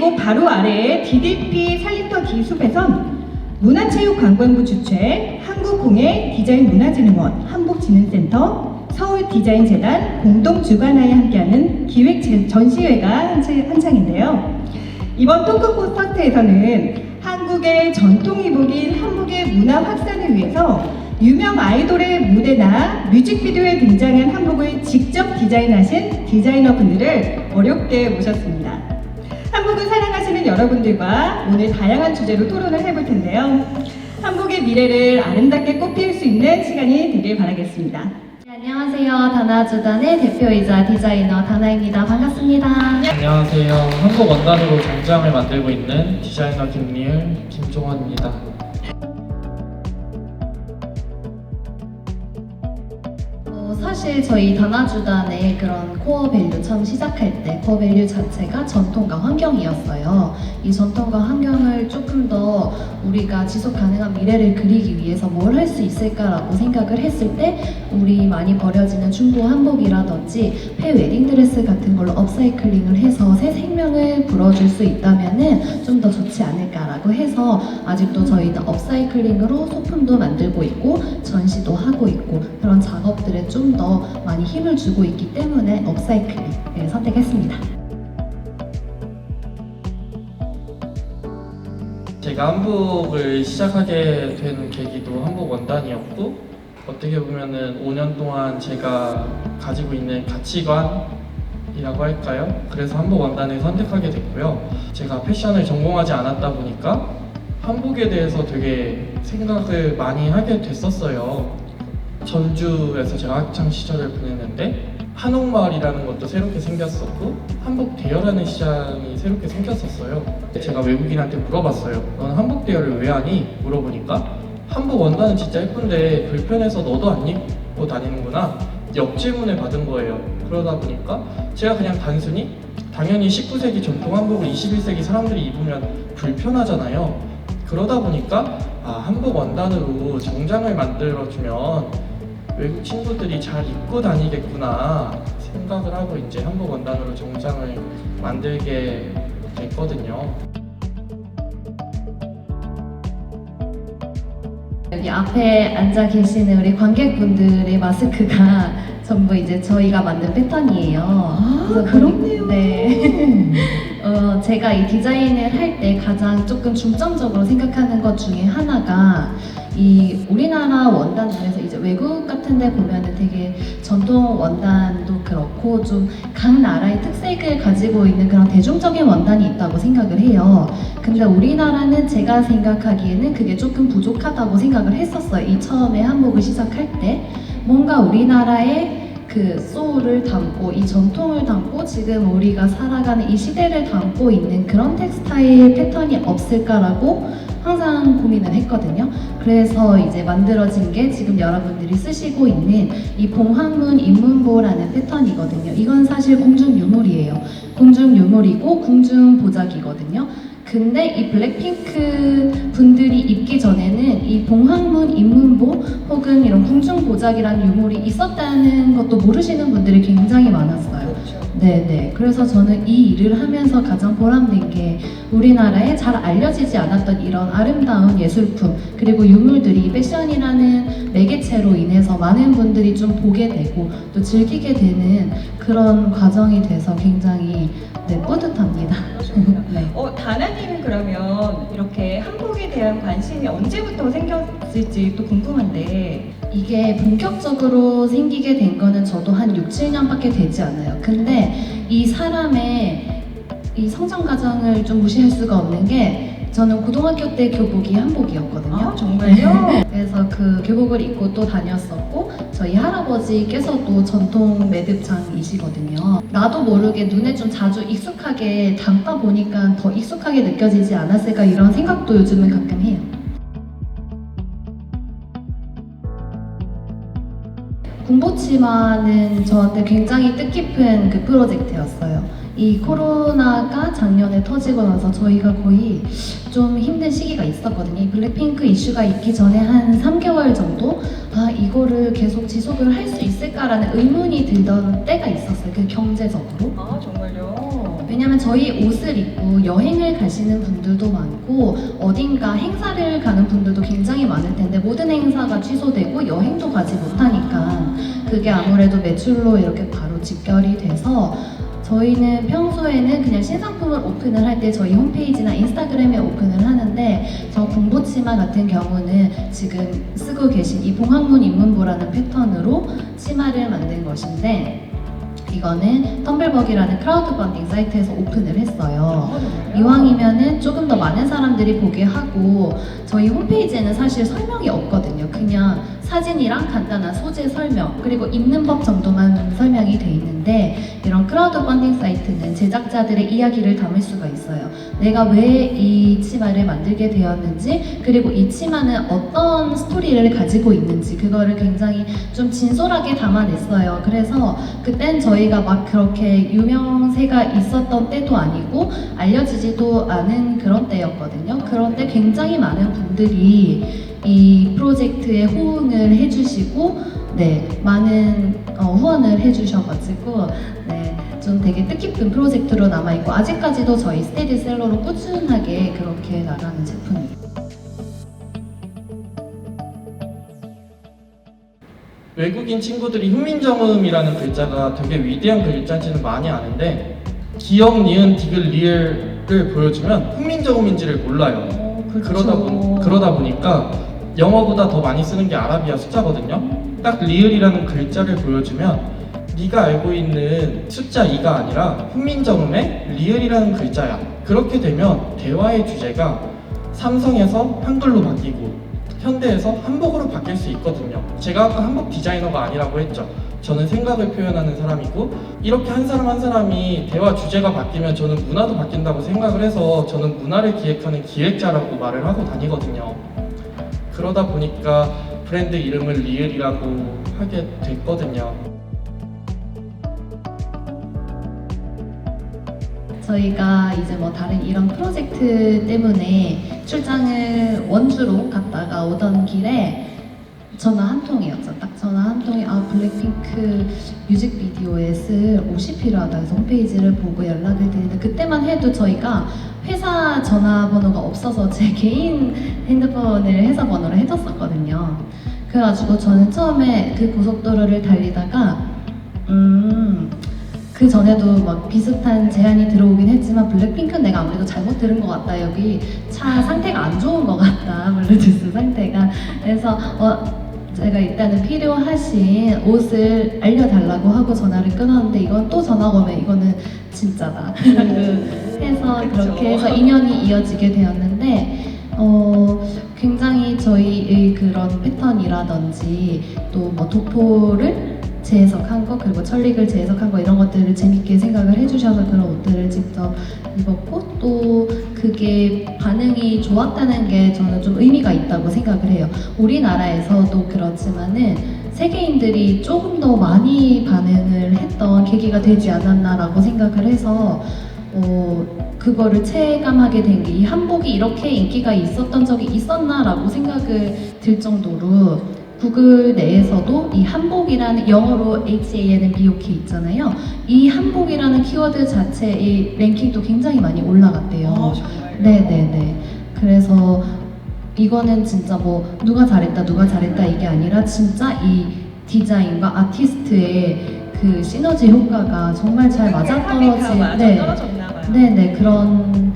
이곳 바로 아래에 DDP 살림터 기숲에선 문화체육관광부 주최 한국공예 디자인문화진흥원 한복진흥센터 서울디자인재단 공동 주관하에 함께하는 기획 제- 전시회가 한창인데요. 이번 토크 콘서트에서는 한국의 전통 이복인 한복의 문화 확산을 위해서 유명 아이돌의 무대나 뮤직비디오에 등장한 한복을 직접 디자인하신 디자이너 분들을 어렵게 모셨습니다. 한복을 사랑하시는 여러분들과 오늘 다양한 주제로 토론을 해볼 텐데요. 한복의 미래를 아름답게 꽃피울 수 있는 시간이 되길 바라겠습니다. 네, 안녕하세요. 다나주단의 대표이자 디자이너 다나입니다. 반갑습니다. 안녕하세요. 한국 원단으로 정장을 만들고 있는 디자이너 김리을 김종원입니다. 사실 저희 다나주단의 그런 코어 밸류 처음 시작할 때 코어 밸류 자체가 전통과 환경이었어요. 이 전통과 환경을 조금 더 우리가 지속 가능한 미래를 그리기 위해서 뭘 할 수 있을까라고 생각을 했을 때 우리 많이 버려지는 중고 한복이라든지 폐 웨딩 드레스 같은 걸로 업사이클링을 해서 새 생명을 불어줄 수 있다면은 좀 더 좋지 않을까라고 해서 아직도 저희는 업사이클링으로 소품도 만들고 있고 전시도 하고 있고 그런 작업들에 좀더 많이 힘을 주고 있기 때문에 업사이클링을 선택했습니다. 제가 한복을 시작하게 된 계기도 한복 원단이었고 어떻게 보면은 5년 동안 제가 가지고 있는 가치관 이라고 할까요? 그래서 한복 원단을 선택하게 됐고요. 제가 패션을 전공하지 않았다 보니까 한복에 대해서 되게 생각을 많이 하게 됐었어요. 전주에서 제가 학창 시절을 보냈는데 한옥마을이라는 것도 새롭게 생겼었고 한복 대여라는 시장이 새롭게 생겼었어요. 제가 외국인한테 물어봤어요. 넌 한복 대여를 왜 하니? 물어보니까 한복 원단은 진짜 예쁜데 불편해서 너도 안 입고 다니는구나. 역질문을 받은 거예요. 그러다 보니까 제가 그냥 단순히 당연히 19세기 전통 한복을 21세기 사람들이 입으면 불편하잖아요. 그러다 보니까 아, 한복 원단으로 정장을 만들어주면 외국 친구들이 잘 입고 다니겠구나 생각을 하고 이제 한복 원단으로 정장을 만들게 됐거든요. 여기 앞에 앉아 계시는 우리 관객분들의 마스크가 전부 이제 저희가 만든 패턴이에요. 아, 그래서 그렇네요. 네. 어, 제가 이 디자인을 할 때 가장 조금 중점적으로 생각하는 것 중에 하나가 이 우리나라 원단 중에서 이제 외국 같은 데 보면은 되게 전통 원단도 그렇고 좀 각 나라의 특색을 가지고 있는 그런 대중적인 원단이 있다고 생각을 해요. 근데 우리나라는 제가 생각하기에는 그게 조금 부족하다고 생각을 했었어요. 이 처음에 한복을 시작할 때 뭔가 우리나라의 그 소울을 담고 이 전통을 담고 지금 우리가 살아가는 이 시대를 담고 있는 그런 텍스타일 패턴이 없을까라고 항상 고민을 했거든요. 그래서 이제 만들어진 게 지금 여러분들이 쓰시고 있는 이 봉황문 입문보라는 패턴이거든요. 이건 사실 공중 유물이에요. 공중 유물이고 궁중 보자기거든요. 근데 이 블랙핑크 분들이 입기 전에는 이 봉황문 입문보 혹은 이런 궁중 보자기라는 유물이 있었다는 것도 모르시는 분들이 굉장히 많았어요. 네네. 그래서 저는 이 일을 하면서 가장 보람된 게 우리나라에 잘 알려지지 않았던 이런 아름다운 예술품 그리고 유물들이 패션이라는 매개체로 인해서 많은 분들이 좀 보게 되고 또 즐기게 되는 그런 과정이 돼서 굉장히 네, 뿌듯합니다. 네. 어, 그러면 이렇게 한복에 대한 관심이 언제부터 생겼을지 또 궁금한데 이게 본격적으로 생기게 된 거는 저도 한 6, 7년밖에 되지 않아요. 근데 이 사람의 이 성장 과정을 좀 무시할 수가 없는 게 저는 고등학교 때 교복이 한복이었거든요. 아 정말요? 그래서 그 교복을 입고 또 다녔었고 저희 할아버지께서도 전통 매듭장이시거든요. 나도 모르게 눈에 좀 자주 익숙하게 담다 보니까 더 익숙하게 느껴지지 않았을까 이런 생각도 요즘은 가끔 해요. 군보치마는 저한테 굉장히 뜻깊은 그 프로젝트였어요. 이 코로나가 작년에 터지고 나서 저희가 거의 좀 힘든 시기가 있었거든요. 이 블랙핑크 이슈가 있기 전에 한 3개월 정도 아 이거를 계속 지속을 할 수 있을까라는 의문이 들던 때가 있었어요. 그 경제적으로. 아 정말요? 왜냐면 저희 옷을 입고 여행을 가시는 분들도 많고 어딘가 행사를 가는 분들도 굉장히 많을 텐데 모든 행사가 취소되고 여행도 가지 못하니까 그게 아무래도 매출로 이렇게 바로 직결이 돼서 저희는 평소에는 그냥 신상품을 오픈을 할 때 저희 홈페이지나 인스타그램에 오픈을 하는데 저 공보치마 같은 경우는 지금 쓰고 계신 이 봉학문 입문보라는 패턴으로 치마를 만든 것인데 이거는 텀블벅이라는 크라우드 펀딩 사이트에서 오픈을 했어요. 이왕이면은 조금 더 많은 사람들이 보게 하고 저희 홈페이지에는 사실 설명이 없거든요. 그냥 사진이랑 간단한 소재 설명 그리고 입는 법 정도만 설명이 돼 있는데 이런 크라우드 펀딩 사이트는 제작자들의 이야기를 담을 수가 있어요. 내가 왜 이 치마를 만들게 되었는지 그리고 이 치마는 어떤 스토리를 가지고 있는지 그거를 굉장히 좀 진솔하게 담아냈어요. 그래서 그땐 저희가 막 그렇게 유명세가 있었던 때도 아니고 알려지지도 않은 그런 때였거든요. 그런데 굉장히 많은 분들이 이 프로젝트에 호응을 해주시고 네 많은 어, 후원을 해주셔가지고 네. 좀 되게 뜻깊은 프로젝트로 남아있고 아직까지도 저희 스테디셀러로 꾸준하게 그렇게 나가는 제품이에요. 외국인 친구들이 훈민정음이라는 글자가 되게 위대한 글자인지는 많이 아는데 기억, 니은, 디귿, 리을을 보여주면 훈민정음인지를 몰라요. 어, 그러다, 보, 그러다 보니까 영어보다 더 많이 쓰는 게 아라비아 숫자거든요. 딱 리을이라는 글자를 보여주면 네가 알고 있는 숫자 2가 아니라 훈민정음의 리을이라는 글자야. 그렇게 되면 대화의 주제가 삼성에서 한글로 바뀌고 현대에서 한복으로 바뀔 수 있거든요. 제가 아까 한복 디자이너가 아니라고 했죠. 저는 생각을 표현하는 사람이고 이렇게 한 사람 한 사람이 대화 주제가 바뀌면 저는 문화도 바뀐다고 생각을 해서 저는 문화를 기획하는 기획자라고 말을 하고 다니거든요. 그러다 보니까 브랜드 이름을 리을이라고 하게 됐거든요. 저희가 이제 뭐 다른 이런 프로젝트 때문에 출장을 원주로 갔다가 오던 길에 전화 한 통이었죠. 딱 전화 한 통이 아 블랙핑크 뮤직비디오에 쓸 옷이 필요하다 해서 홈페이지를 보고 연락을 드리는데 그때만 해도 저희가 회사 전화번호가 없어서 제 개인 핸드폰을 회사 번호로 해뒀었거든요. 그래가지고 저는 처음에 그 고속도로를 달리다가 음. 그 전에도 막 비슷한 제안이 들어오긴 했지만 블랙핑크는 내가 아무래도 잘못 들은 것 같다 여기 차 상태가 안 좋은 것 같다 블루투스 상태가 그래서 어 제가 일단은 필요하신 옷을 알려달라고 하고 전화를 끊었는데 이건 또 전화가 오면 이거는 진짜다. 해서 그렇게 해서 인연이 이어지게 되었는데 어 굉장히 저희의 그런 패턴이라든지 또 뭐 도포를 재해석한 거 그리고 천릭을 재해석한 거 이런 것들을 재밌게 생각을 해주셔서 그런 옷들을 직접 입었고 또 그게 반응이 좋았다는 게 저는 좀 의미가 있다고 생각을 해요. 우리나라에서도 그렇지만은 세계인들이 조금 더 많이 반응을 했던 계기가 되지 않았나라고 생각을 해서 어, 그거를 체감하게 된 게 이 한복이 이렇게 인기가 있었던 적이 있었나라고 생각을 들 정도로 구글 내에서도 이 한복이라는 영어로 H-A-N-B-O-K 있잖아요. 이 한복이라는 키워드 자체의 랭킹도 굉장히 많이 올라갔대요. 아, 정말. 네네네. 그래서 이거는 진짜 뭐 누가 잘했다 누가 잘했다 이게 아니라 진짜 이 디자인과 아티스트의 그 시너지 효과가 정말 잘 맞아떨어진 네. 네네 그런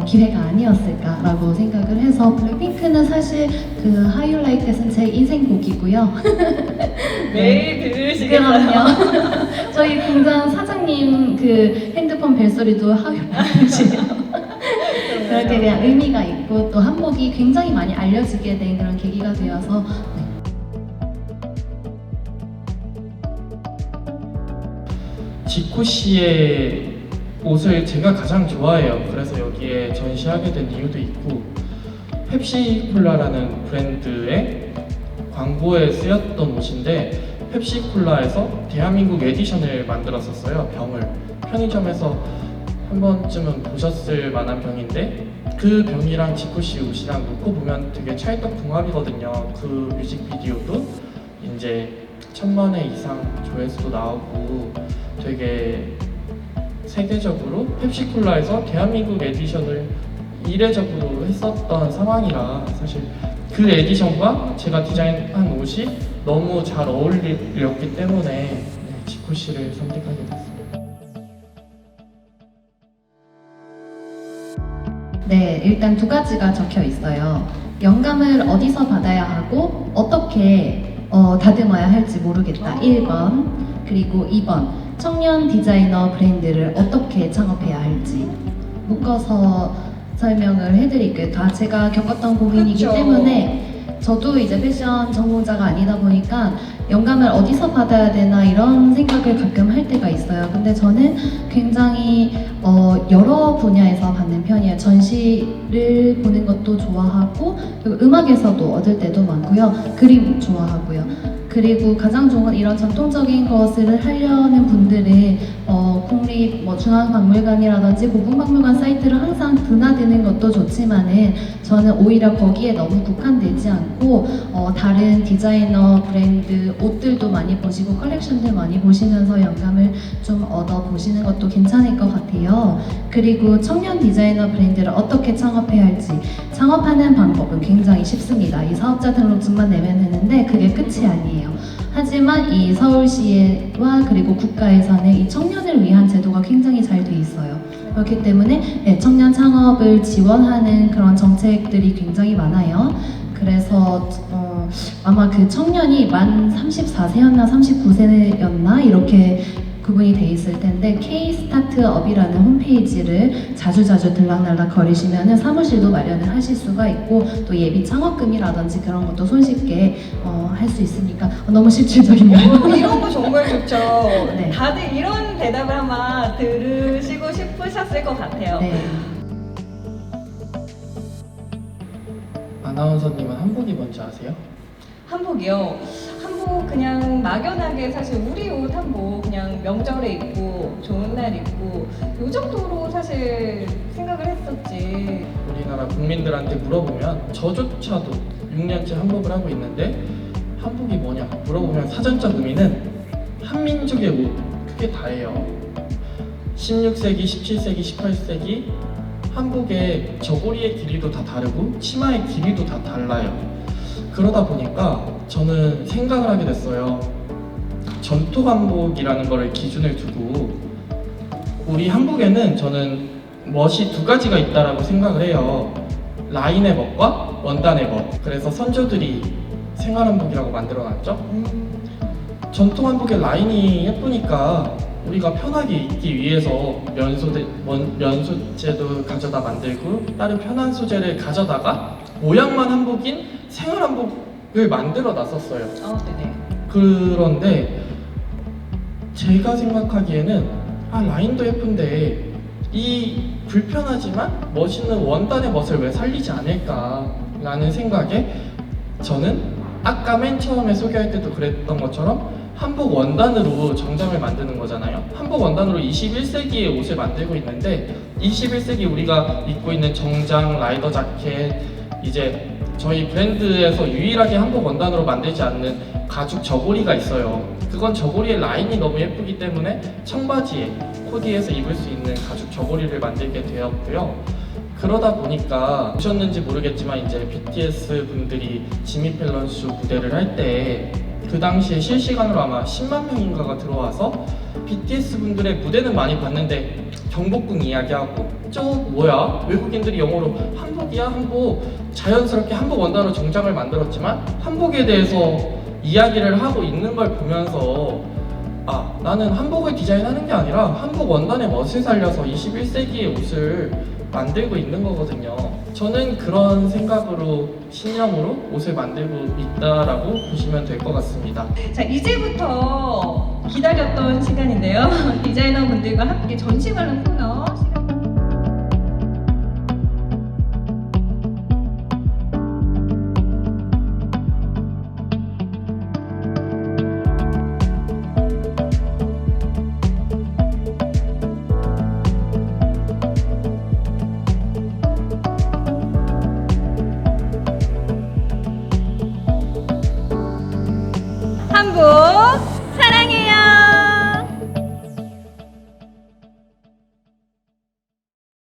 어, 기회가 아니었을까라고 생각을 해서 블랙핑크는 사실 그 하이라이트에서는 제 인생 곡이고요. 매일 들으시겠어요. 저희 공장 사장님 그 핸드폰 벨소리도 하이라이트예요. 그렇게 그냥 의미가 있고 또 한복이 굉장히 많이 알려지게 된 그런 계기가 되어서 네. 지코 씨의 옷을 제가 가장 좋아해요. 그래서 여기에 전시하게 된 이유도 있고 펩시콜라라는 브랜드의 광고에 쓰였던 옷인데 펩시콜라에서 대한민국 에디션을 만들었었어요. 병을 편의점에서 한 번쯤은 보셨을 만한 병인데 그 병이랑 지코 씨 옷이랑 놓고 보면 되게 찰떡궁합이거든요. 그 뮤직비디오도 이제 천만 회 이상 조회수도 나오고 되게 세계적으로 펩시콜라에서 대한민국 에디션을 이례적으로 했었던 상황이라 사실 그 에디션과 제가 디자인한 옷이 너무 잘 어울렸기 때문에 네, 지코 씨를 선택하게 됐습니다. 네, 일단 두 가지가 적혀 있어요. 영감을 어디서 받아야 하고 어떻게 어, 다듬어야 할지 모르겠다. 1번. 그리고 2번. 청년 디자이너 브랜드를 어떻게 창업해야 할지. 묶어서 설명을 해드릴게요. 다 제가 겪었던 고민이기 그쵸. 때문에 저도 이제 패션 전공자가 아니다 보니까 영감을 어디서 받아야 되나 이런 생각을 가끔 할 때가 있어요. 근데 저는 굉장히 어, 여러 분야에서 받는 편이에요. 전시를 보는 것도 좋아하고 그리고 음악에서도 얻을 때도 많고요. 그림 좋아하고요. 그리고 가장 좋은 건 이런 전통적인 것을 하려는 분들은 어, 국립 뭐 중앙박물관이라든지 고궁박물관 사이트를 항상 드나드는 것도 좋지만은 저는 오히려 거기에 너무 국한되지 않고 어, 다른 디자이너 브랜드 옷들도 많이 보시고 컬렉션들 많이 보시면서 영감을 좀 얻어 보시는 것도 괜찮을 것 같아요. 그리고 청년 디자이너 브랜드를 어떻게 창업해야 할지 창업하는 방법은 굉장히 쉽습니다. 이 사업자 등록증만 내면 되는데 그게 끝이 아니에요. 하지만 이 서울시 와 그리고 국가에서는 이 청년을 위한 제도가 굉장히 잘 돼 있어요. 그렇기 때문에 네, 청년 창업을 지원하는 그런 정책들이 굉장히 많아요. 그래서 어, 아마 그 청년이 만 34세였나 39세였나 이렇게 구분이 돼 있을 텐데 K 스타트업이라는 홈페이지를 자주자주 들락날락 거리시면은 사무실도 마련을 하실 수가 있고 또 예비 창업금이라든지 그런 것도 손쉽게 어, 할 수 있으니까 어, 너무 실질적인가요? 어, 이런 거 정말 좋죠. 네. 다들 이런 대답을 아마 들으시고 싶으셨을 것 같아요. 네. 아나운서님은 한복이 뭔지 아세요? 한복이요. 한복 그냥 막연하게 사실 우리 옷 한복 명절에 입고 좋은 날 입고 요 정도로 사실 생각을 했었지. 우리나라 국민들한테 물어보면 저조차도 6년째 한복을 하고 있는데 한복이 뭐냐 물어보면 사전적 의미는 한민족의 옷 그게 다예요. 16세기, 17세기, 18세기 한복의 저고리의 길이도 다 다르고 치마의 길이도 다 달라요. 그러다 보니까 저는 생각을 하게 됐어요 전통 한복이라는 거를 기준을 두고 우리 한복에는 저는 멋이 두 가지가 있다라고 생각을 해요. 라인의 멋과 원단의 멋. 그래서 선조들이 생활 한복이라고 만들어 놨죠. 음, 전통 한복의 라인이 예쁘니까 우리가 편하게 입기 위해서 면소재, 원- 면소재도 가져다 만들고 다른 편한 소재를 가져다가 모양만 한복인 생활 한복을 만들어 놨었어요. 아, 네네. 그런데 제가 생각하기에는 아 라인도 예쁜데 이 불편하지만 멋있는 원단의 멋을 왜 살리지 않을까라는 생각에 저는 아까 맨 처음에 소개할 때도 그랬던 것처럼 한복 원단으로 정장을 만드는 거잖아요. 한복 원단으로 21세기의 옷을 만들고 있는데 21세기 우리가 입고 있는 정장, 라이더 자켓 이제 저희 브랜드에서 유일하게 한복 원단으로 만들지 않는 가죽 저고리가 있어요. 그건 저고리의 라인이 너무 예쁘기 때문에 청바지에 코디해서 입을 수 있는 가죽 저고리를 만들게 되었고요. 그러다 보니까 보셨는지 모르겠지만 이제 BTS 분들이 지미 펠런쇼 무대를 할 때 그 당시에 실시간으로 아마 10만 명인가가 들어와서 BTS 분들의 무대는 많이 봤는데 경복궁 이야기하고 저 뭐야? 외국인들이 영어로 한복이야? 한복. 자연스럽게 한복 원단으로 정장을 만들었지만 한복에 대해서 이야기를 하고 있는 걸 보면서 아 나는 한복을 디자인하는 게 아니라 한복 원단의 멋을 살려서 21세기의 옷을 만들고 있는 거거든요. 저는 그런 생각으로 신념으로 옷을 만들고 있다라고 보시면 될 것 같습니다. 자, 이제부터 기다렸던 시간인데요. 디자이너 분들과 함께 전시 관람 코너 시간.